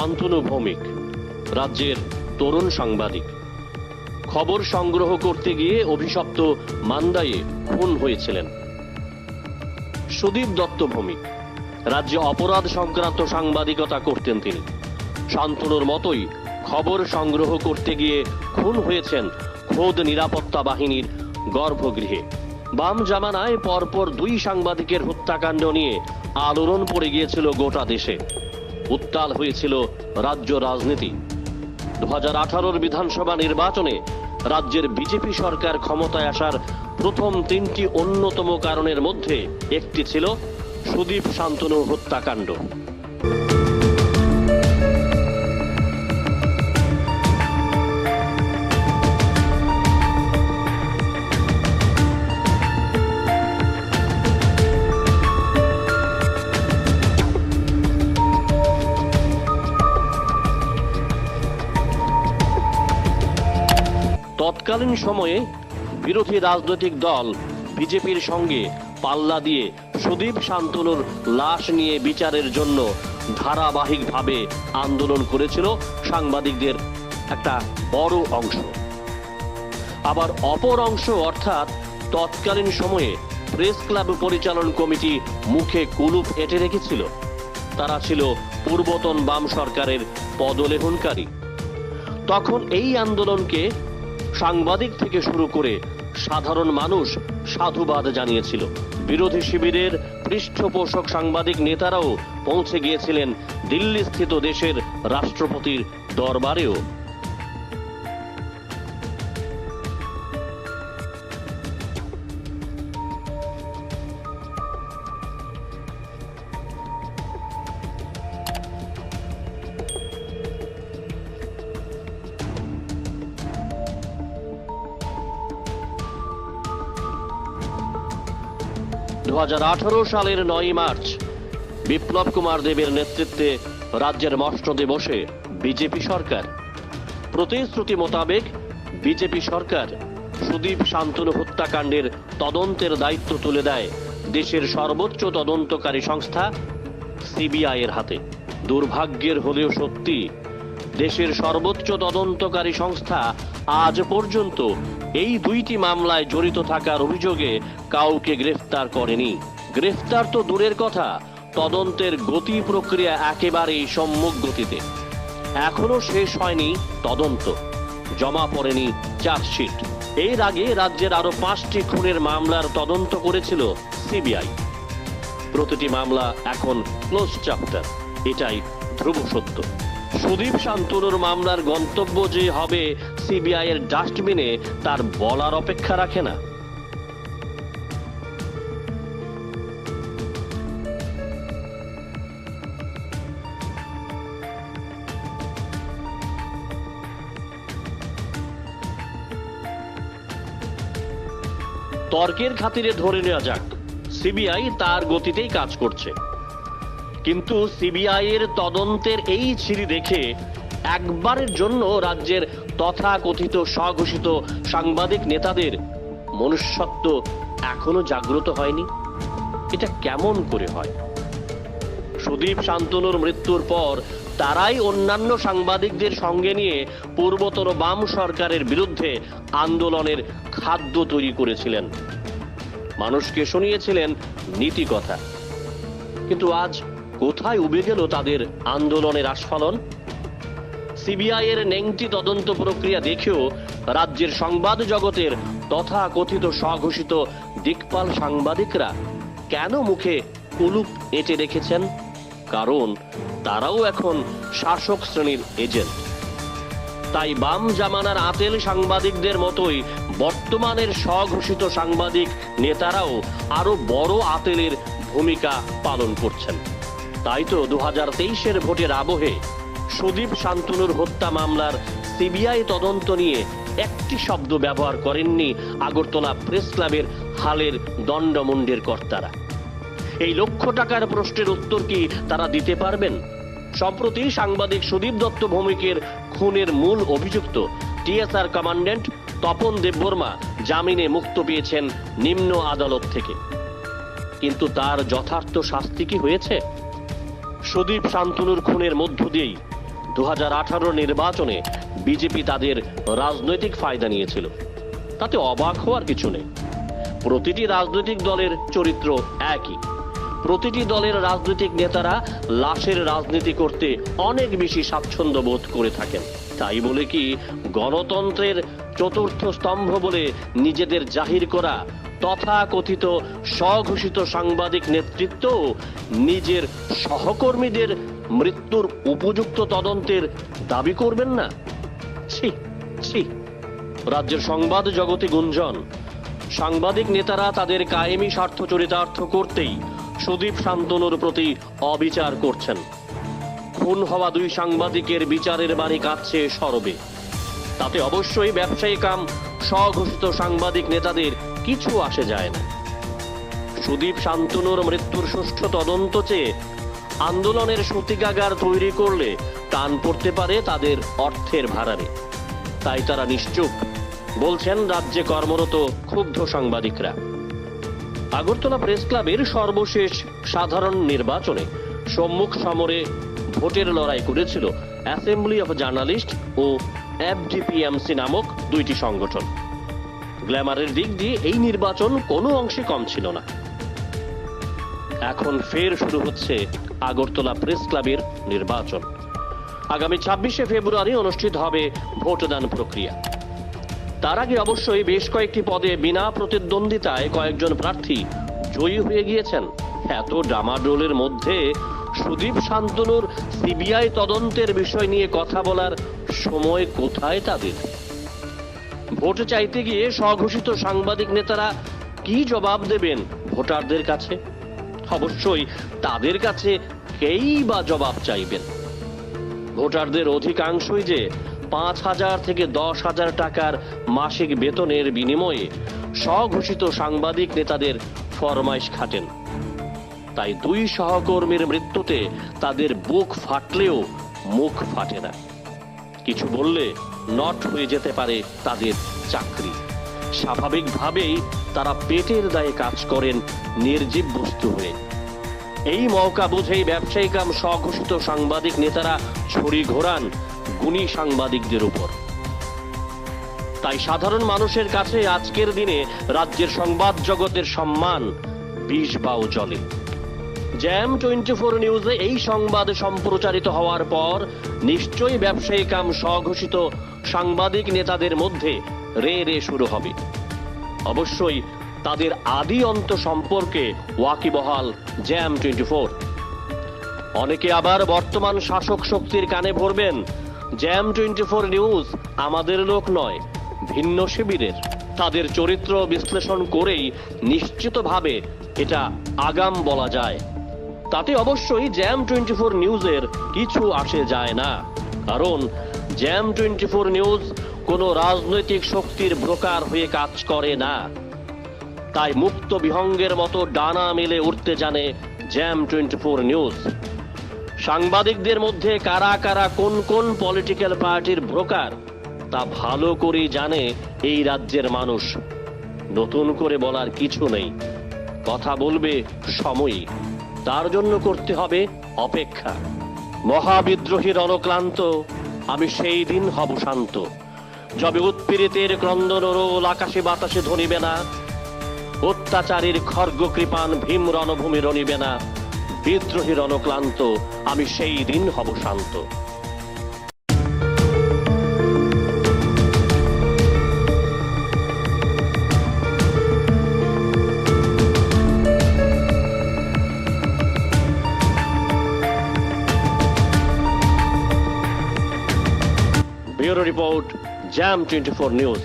ভৌমিক, রাজ্যের তরুণ সাংবাদিক। খবর সংগ্রহ করতে গিয়ে অভিশপ্ত মান্দায়ে খুন হয়েছিলেন। সুদীপ দত্ত ভৌমিক, রাজ্যে অপরাধ সংক্রান্ত সাংবাদিকতা করতেন তিনি। শান্তনুর মতোই খবর সংগ্রহ করতে গিয়ে খুন হয়েছেন খোদ নিরাপত্তা বাহিনীর গর্ভগৃহে। বাম জামানায় পরপর দুই সাংবাদিকের হত্যাকাণ্ড নিয়ে আলোড়ন পড়ে গিয়েছিল গোটা দেশে। উত্তাল হয়েছিল রাজ্য রাজনীতি। দু হাজার বিধানসভা নির্বাচনে রাজ্যের বিজেপি সরকার ক্ষমতায় আসার প্রথম তিনটি অন্যতম কারণের মধ্যে একটি ছিল সুদীপ শান্তনু হত্যাকাণ্ড। তৎকালীন সময়ে বিরোধী রাজনৈতিক দল বিজেপির সঙ্গে পাল্লা দিয়ে সুদীপ শান্তনুর লাশ নিয়ে বিচারের জন্য ধারাবাহিকভাবে আন্দোলন করেছিল সাংবাদিকদের একটা বড় অংশ। আবার অপর অংশ অর্থাৎ তৎকালীন সময়ে প্রেস ক্লাব পরিচালন কমিটি মুখে কুলুপ এঁটে রেখেছিল। তারা ছিল পূর্বতন বাম সরকারের পদলেহনকারী। তখন এই আন্দোলনকে সাংবাদিক থেকে শুরু করে সাধারণ মানুষ সাধুবাদ জানিয়েছিল। বিরোধী শিবিরের পৃষ্ঠপোষক সাংবাদিক নেতারাও পৌঁছে গিয়েছিলেন দিল্লিস্থিত দেশের রাষ্ট্রপতির দরবারেও। দু হাজার আঠারো সালের নয় মার্চ, বিপ্লব কুমার দেবের নেতৃত্বে রাজ্যের মসনদে বসে বিজেপি সরকার। প্রতিশ্রুতি মোতাবেক বিজেপি সরকার সুদীপ শান্তনু হত্যাকাণ্ডের তদন্তের দায়িত্ব তুলে দেয় দেশের সর্বোচ্চ তদন্তকারী সংস্থা সিবিআই এর হাতে। দুর্ভাগ্যের হলেও সত্যি দেশের সর্বোচ্চ তদন্তকারী সংস্থা আজ পর্যন্ত এই দুইটি মামলায় জড়িত থাকার অভিযোগে কাউকে গ্রেফতার করেনি। গ্রেফতার তো দূরের কথা, তদন্তের গতি প্রক্রিয়া একেবারেই সম্মুখ গতিতে। এখনও শেষ হয়নি তদন্ত। জমা পড়েনি চার্জশিট। এর আগে রাজ্যের আরও পাঁচটি খুনের মামলার তদন্ত করেছিল সিবিআই। প্রতিটি মামলা এখন ক্লোজ চ্যাপ্টার। এটাই ধ্রুব সত্য। সুদীপ শান্তনুর মামলার গন্তব্য যে হবে, সিবিআই এর ডাস্টবিনে তার বলার অপেক্ষা রাখে না। তর্কের খাতিরে ধরে নেওয়া যাক, সিবিআই তার গতিতেই কাজ করছে। কিন্তু সিবিআই এর তদন্তের এই ছিরি দেখে একবারের জন্য রাজ্যের তথাকথিত স্বঘোষিত সাংবাদিক নেতাদের মনুষ্যত্ব এখনও জাগ্রত হয়নি। এটা কেমন করে হয়? সুদীপ শান্তনুর মৃত্যুর পর তারাই অন্যান্য সাংবাদিকদের সঙ্গে নিয়ে পূর্বতন বাম সরকারের বিরুদ্ধে আন্দোলনের খাদ্য তৈরি করেছিলেন। মানুষকে শুনিয়েছিলেন নীতি কথা কিন্তু আজ কোথায় উবে গেল তাদের আন্দোলনের আস্ফালন? সিবিআই এর নেংটি তদন্ত প্রক্রিয়া দেখেও রাজ্যের সংবাদ জগতের তথাকথিত স্বঘোষিত দিকপাল সাংবাদিকরা কেন মুখে কুলুপ এঁটে রেখেছেন? কারণ তারাও এখন শাসক শ্রেণির এজেন্ট। তাই বাম জামানার আতেল সাংবাদিকদের মতোই বর্তমানের স্বঘোষিত সাংবাদিক নেতারাও আরও বড় আতেলের ভূমিকা পালন করছেন। তাই তো দু হাজার তেইশের ভোটের আবহে সুদীপ শান্তনুর হত্যা মামলার সিবিআই তদন্ত নিয়ে একটি শব্দ ব্যবহার করেননি আগরতলা প্রেস ক্লাবের হালের দণ্ডমুণ্ডের কর্তারা। এই লক্ষ টাকার প্রশ্নের উত্তর কি তারা দিতে পারবেন? সম্প্রতি সাংবাদিক সুদীপ দত্ত ভৌমিকের খুনের মূল অভিযুক্ত টিএসআর কমান্ড্যান্ট তপন দেববর্মা জামিনে মুক্ত পেয়েছেন নিম্ন আদালত থেকে। কিন্তু তার যথার্থ শাস্তি কি হয়েছে? সুদীপ শান্তনুর খুনের মধ্য দিয়েই দু হাজার আঠারো নির্বাচনে বিজেপি তাদের রাজনৈতিক ফায়দা নিয়েছিল। তাতে অবাক হওয়ার কিছু নেই। প্রতিটি রাজনৈতিক দলের চরিত্র একই। প্রতিটি দলের রাজনৈতিক নেতারা লাশের রাজনীতি করতে অনেক বেশি স্বাচ্ছন্দ্য বোধ করে থাকেন। তাই বলে কি গণতন্ত্রের চতুর্থ স্তম্ভ বলে নিজেদের জাহির করা তথাকথিত স্বঘোষিত সাংবাদিক নেতৃত্ব নিজের সহকর্মীদের মৃত্যুর উপযুক্ত তদন্তের দাবি করবেন না? ছি ছি। রাজ্যের সংবাদ জগতে গুঞ্জন। সাংবাদিক নেতারা তাদের কায়েমি স্বার্থ চরিতার্থ করতেই সুদীপ শান্তনুর প্রতি অবিচার করছেন। খুন হওয়া দুই সাংবাদিকের বিচারের বাণী কাঁদছে সরবে। তাতে অবশ্যই ব্যবসায়ী কাম, স্বঘোষিত সাংবাদিক নেতাদের কিছু আসে যায় না। সুদীপ শান্তনুর মৃত্যুর সুষ্ঠু তদন্ত চেয়ে আন্দোলনের সূতিকাগার তৈরি করলে টান পড়তে পারে তাদের অর্থের ভাড়ারে। তাই তারা নিশ্চুপ, বলছেন রাজ্যে কর্মরত ক্ষুব্ধ সাংবাদিকরা। আগরতলা প্রেস ক্লাবের সর্বশেষ সাধারণ নির্বাচনে সম্মুখ সমরে ভোটের লড়াই করেছিল অ্যাসেম্বলি অফ জার্নালিস্ট ও এফডিপিএমসি নামক দুইটি সংগঠন। গ্ল্যামারের দিক দিয়ে এই নির্বাচন কোনো অংশে কম ছিল না। এখন ফের শুরু হচ্ছে আগরতলা প্রেস ক্লাবের নির্বাচন। আগামী ছাব্বিশে ফেব্রুয়ারি অনুষ্ঠিত হবে ভোটদান প্রক্রিয়া। তার আগে অবশ্যই বেশ কয়েকটি পদে বিনা প্রতিদ্বন্দ্বিতায় কয়েকজন প্রার্থী জয়ী হয়ে গিয়েছেন। এত ডামাডোলের মধ্যে সুদীপ শান্তনুর সিবিআই তদন্তের বিষয় নিয়ে কথা বলার সময় কোথায় তাদের? ভোট চাইতে গিয়ে স্বঘোষিত সাংবাদিক নেতারা কি জবাব দেবেন ভোটারদের কাছে? অবশ্যই তাদের কাছে কেই বা জবাব চাইবেন? ভোটারদের অধিকাংশই যে পাঁচ হাজার থেকে দশ হাজার টাকার মাসিক বেতনের বিনিময়ে স্বঘোষিত সাংবাদিক নেতাদের ফরমাইশ খাটেন। তাই দুই সহকর্মীর মৃত্যুতে তাদের বুক ফাটলেও মুখ ফাটে না। কিছু বললে নট হয়ে যেতে পারে তাদের চাকরি। স্বাভাবিকভাবেই তারা পেটের দায়ে কাজ করেন, নির্জীব বস্তু হয়ে। এই মৌকা বুঝেই ব্যবসায়ী কাম স্বঘোষিত সাংবাদিক নেতারা ছড়ি ঘোরান গুণী সাংবাদিকদের উপর। তাই সাধারণ মানুষের কাছে আজকের দিনে রাজ্যের সংবাদ জগতের সম্মান বিষ বাও জলে জ্যাম টোয়েন্টি ফোর নিউজে এই সংবাদ সম্প্রচারিত হওয়ার পর নিশ্চয়ই ব্যবসায়ী কাম স্বঘোষিত সাংবাদিক নেতাদের মধ্যে রে রে শুরু হবে। অবশ্যই তাদের আদি অন্ত সম্পর্কে ওয়াকিবহাল জ্যাম টোয়েন্টি ফোর অনেকে আবার বর্তমান শাসক শক্তির কানে ভরবেন, জ্যাম টোয়েন্টি ফোর নিউজ আমাদের লোক নয়, ভিন্ন শিবিরের। তাদের চরিত্র বিশ্লেষণ করেই নিশ্চিতভাবে এটা আগাম বলা যায়। তাতে অবশ্যই জ্যাম টোয়েন্টি ফোর নিউজের কিছু আসে যায় না। কারণ জ্যাম টোয়েন্টি ফোর নিউজ কোনো রাজনৈতিক শক্তির ব্রোকার হয়ে কাজ করে না। তাই মুক্ত বিহঙ্গের মতো ডানা মেলে উঠতে জানে জ্যাম টোয়েন্টি ফোর নিউজ। সাংবাদিকদের মধ্যে কারা কারা কোন কোন পলিটিক্যাল পার্টির ব্রোকার, তা ভালো করেই জানে এই রাজ্যের মানুষ। নতুন করে বলার কিছু নেই। কথা বলবে সময়ই তার জন্য করতে হবে অপেক্ষা। মহাবিদ্রোহী রণক্লান্ত, আমি সেই দিন হব শান্ত। যবে উৎপীড়িতের ক্রন্দন রোল আকাশে বাতাসে ধনিবে না। অত্যাচারীর খর্গ কৃপান ভীম রণভূমি রণিবে না। বিদ্রোহী রণক্লান্ত, আমি সেই দিন হব শান্ত। Bureau report jam twenty four news